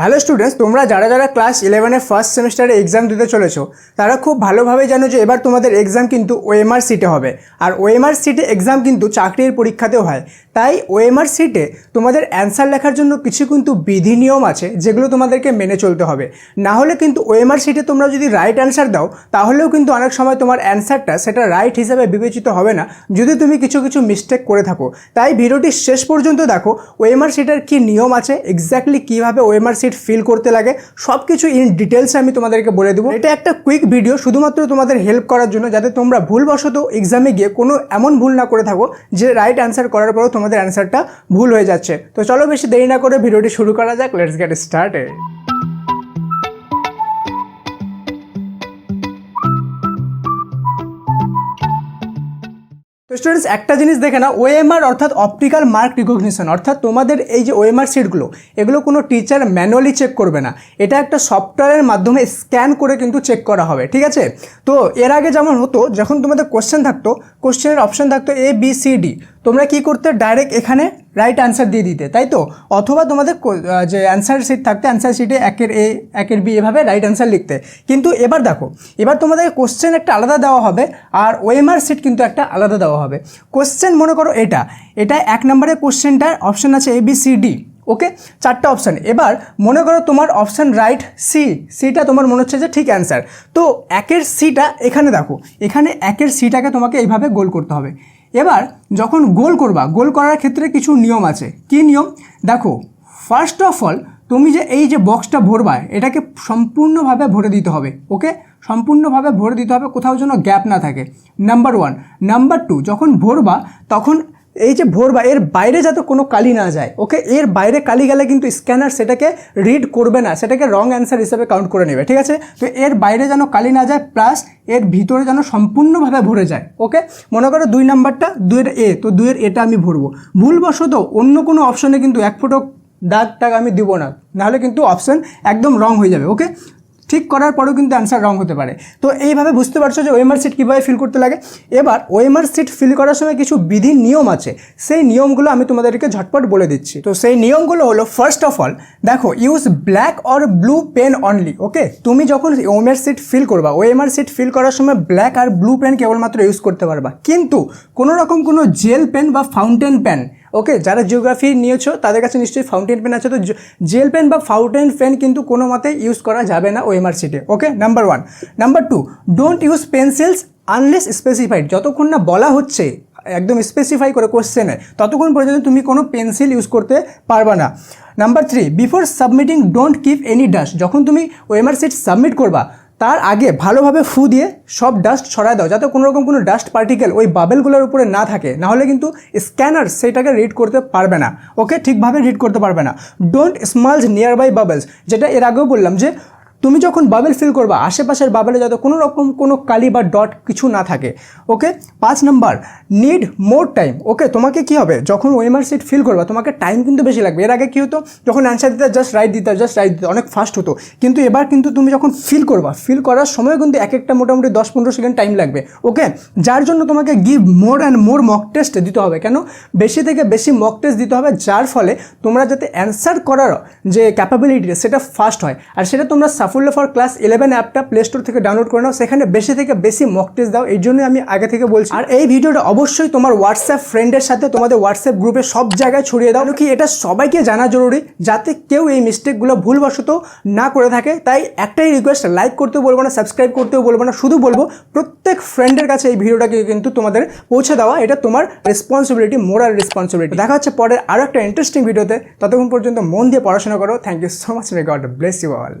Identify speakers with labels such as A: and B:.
A: Hello students তোমরা যারা যারা ক্লাস ইলেভেনের ফার্স্ট সেমিস্টারে এক্সাম দিতে চলেছো, তারা খুব ভালোভাবে জানো যে এবার তোমাদের এক্সাম কিন্তু ওএমআর সিটে হবে। আর ওএমআর সিটে এক্সাম কিন্তু চাকরির পরীক্ষাতেও হয়। তাই ওএমআর সিটে তোমাদের অ্যান্সার লেখার জন্য কিছু কিন্তু বিধি নিয়ম আছে, যেগুলো তোমাদেরকে মেনে চলতে হবে। না হলে কিন্তু ওএমআর সিটে তোমরা যদি রাইট অ্যান্সার দাও, তাহলেও কিন্তু অনেক সময় তোমার অ্যান্সারটা সেটা রাইট হিসাবে বিবেচিত হবে না, যদি তুমি কিছু কিছু মিস্টেক করে থাকো। তাই ভিডিওটি শেষ পর্যন্ত দেখো ওএমআর সিটের কী নিয়ম আছে এক্স্যাক্টলি কীভাবে ওএমআর সিট ফিল করতে লাগে সব কিছু ইন ডিটেলসে আমি তোমাদেরকে বলে দেবো। এটা একটা কুইক ভিডিও শুধুমাত্র তোমাদের হেল্প করার জন্য, যাতে তোমরা ভুলবশত এক্সামে গিয়ে কোনো এমন ভুল না করে থাকো, যে রাইট অ্যান্সার করার পরও তোমাদের অ্যান্সারটা ভুল হয়ে যাচ্ছে। তো চলো বেশি দেরি না করে ভিডিওটি শুরু করা যাক লেটস গেট স্টার্টেড তো স্টুডেন্টস একটা জিনিস দেখে না ওএমআর অর্থাৎ অপটিক্যাল মার্ক রিকগনিশন অর্থাৎ তোমাদের এই যে ওএমআর সিটগুলো এগুলো কোনো টিচার ম্যানুয়ালি চেক করবে না। এটা একটা সফটওয়্যারের মাধ্যমে স্ক্যান করে কিন্তু চেক করা হবে, ঠিক আছে? তো এর আগে যেমন হতো, যখন তোমাদের কোশ্চেন থাকতো কোশ্চেনের অপশন থাকতো এ বি সি ডি তোমরা কি করতে ডাইরেক্ট এখানে রাইট অ্যান্সার দিয়ে দিতে, তাই তো? অথবা তোমাদের যে অ্যান্সার সিট থাকতে অ্যান্সার সিটে একের এ, একের বি এভাবে রাইট অ্যান্সার লিখতে। কিন্তু এবার দেখো, এবার তোমাদের কোশ্চেন একটা আলাদা দেওয়া হবে আর ওএমআর সিট কিন্তু একটা আলাদা দেওয়া হবে। কোশ্চেন মনে করো এটা এটা এক নম্বরের কোশ্চেনটার অপশন আছে A B C D okay চারটা অপশান এবার মনে করো তোমার অপশান রাইট সি সিটা তোমার মনে হচ্ছে যে ঠিক অ্যান্সার তো একের সিটা এখানে দেখো, এখানে একের সিটাকে তোমাকে এইভাবে গোল করতে হবে। এবার যখন গোল করবা, গোল করার ক্ষেত্রে কিছু নিয়ম আছে। কি নিয়ম? দেখো ফার্স্ট অফ অল তুমি যে এই যে বক্সটা ভরবা, এটাকে সম্পূর্ণভাবে ভরে দিতে হবে ওকে সম্পূর্ণভাবে ভরে দিতে হবে, কোথাও যেন গ্যাপ না থাকে। নাম্বার ওয়ান নাম্বার টু যখন ভরবা, তখন এই যে ভরবা এর বাইরে যাতে কোনো কালি না যায় ওকে এর বাইরে কালি গেলে কিন্তু স্ক্যানার সেটাকে রিড করবে না, সেটাকে রং অ্যান্সার হিসেবে কাউন্ট করে নেবে, ঠিক আছে? তো এর বাইরে যেন কালি না যায় প্লাস এর ভিতরে যেন সম্পূর্ণভাবে ভরে যায় ওকে মনে করো দুই নাম্বারটা, দুইয়ের এ তো দুইয়ের এটা আমি ভরবো। ভুলবশত অন্য কোনো অপশনে কিন্তু এক ফোটো দাগ টাগ আমি দিব না, নাহলে কিন্তু অপশন একদম রং হয়ে যাবে ওকে ঠিক করার পরেও কিন্তু অ্যান্সার রং হতে পারে। তো এইভাবে বুঝতে পারছ যে ওএমআর সিট কীভাবে ফিল করতে লাগে? এবার ওএমআর সিট ফিল করার সময় কিছু বিধি নিয়ম আছে। সেই নিয়মগুলো আমি তোমাদেরকে ঝটপট বলে দিচ্ছি। তো সেই নিয়মগুলো হলো ফার্স্ট অফ অল দেখো use black or blue pen only okay তুমি যখন ওএমআর সিট ফিল করবা ওএমআর সিট ফিল করার সময় ব্ল্যাক আর ব্লু পেন কেবলমাত্র ইউজ করতে পারবা। কিন্তু কোনো রকম কোনো জেল পেন বা ফাউন্টেন পেন ওকে, যারা জিওগ্রাফি নিয়েছো, তাদের কাছে নিশ্চয়ই ফাউন্টেন পেন আছে। তো জেল পেন বা ফাউন্টেন পেন কিন্তু কোনো মতে ইউজ করা যাবে না ওএমআর সিটে okay? Number one number two don't use pencils unless specified যতক্ষণ না বলা হচ্ছে, একদম স্পেসিফাই করে কোশ্চেনে ততক্ষণ পর্যন্ত তুমি কোনো পেন্সিল ইউজ করতে পারবা না। Number three before submitting don't keep any dust যখন তুমি ওএমআর সিট সাবমিট করবা তার আগে ভালোভাবে ফু দিয়ে সব ডাস্ট ছড়ায় দাও, যাতে কোনো রকম কোনো ডাস্ট পার্টিকেল ওই বাবেলগুলোর উপরে না থাকে। নাহলে কিন্তু স্ক্যানার সেটাকে রিড করতে পারবে না। ওকে ঠিকভাবে রিড করতে পারবে না। Don't smudge near by bubbles যেটা এর আগেও বললাম যে তুমি যখন বাবেল ফিল করবা, আশেপাশের বাবেলে যাতে কোনো রকম কোনো কালি বা ডট কিছু না থাকে ওকে পাঁচ number need more time okay তোমাকে কি হবে? যখন ওএমআর সিট ফিল করবা, তোমাকে টাইম কিন্তু বেশি লাগবে। এর আগে কি হতো? যখন অ্যান্সার দিতে জাস্ট রাইট দিতে জাস্ট রাইট দিতে, অনেক ফাস্ট হতো। কিন্তু এবার কিন্তু তুমি যখন ফিল করবা ফিল করার সময় কিন্তু এক একটা মোটামুটি দশ পনেরো সেকেন্ড টাইম লাগবে ওকে যার জন্য তোমাকে give more and more mock test দিতে হবে। কেন? বেশি থেকে বেশি মক টেস্ট দিতে হবে, যার ফলে তোমরা যাতে অ্যান্সার করার যে ক্যাপাবিলিটি সেটা ফাস্ট হয়। আর সেটা তোমরা সাফল্য ফর ক্লাস ইলেভেন অ্যাপটা প্লে স্টোর থেকে ডাউনলোড করে নাও। সেখানে বেশি থেকে বেশি মক টেস্ট দাও। এই জন্যই আমি আগে থেকে বলছি। আর এই ভিডিওটা অবশ্যই তোমার হোয়াটসঅ্যাপ ফ্রেন্ডের সাথে তোমাদের হোয়াটসঅ্যাপ গ্রুপে সব জায়গায় ছড়িয়ে দাও। কি এটা সবাইকে জানা জরুরি যাতে কেউ এই মিস্টেকগুলো ভুলবশত না করে থাকে। তাই একটাই রিকোয়েস্ট লাইক করতেও বলব না সাবস্ক্রাইব করতেও বলব না। শুধু বলব, প্রত্যেক ফ্রেন্ডের কাছে এই ভিডিওটাকে কিন্তু তোমাদের পৌঁছে দেওয়া। এটা তোমার রেসপন্সিবিলিটি মোরাল রেসপন্সিবিলিটি দেখা হচ্ছে পরের আরও একটা ইন্টারেস্টিং ভিডিওতে ততক্ষণ পর্যন্ত মন দিয়ে পড়াশোনা করো। Thank you so much may God bless you all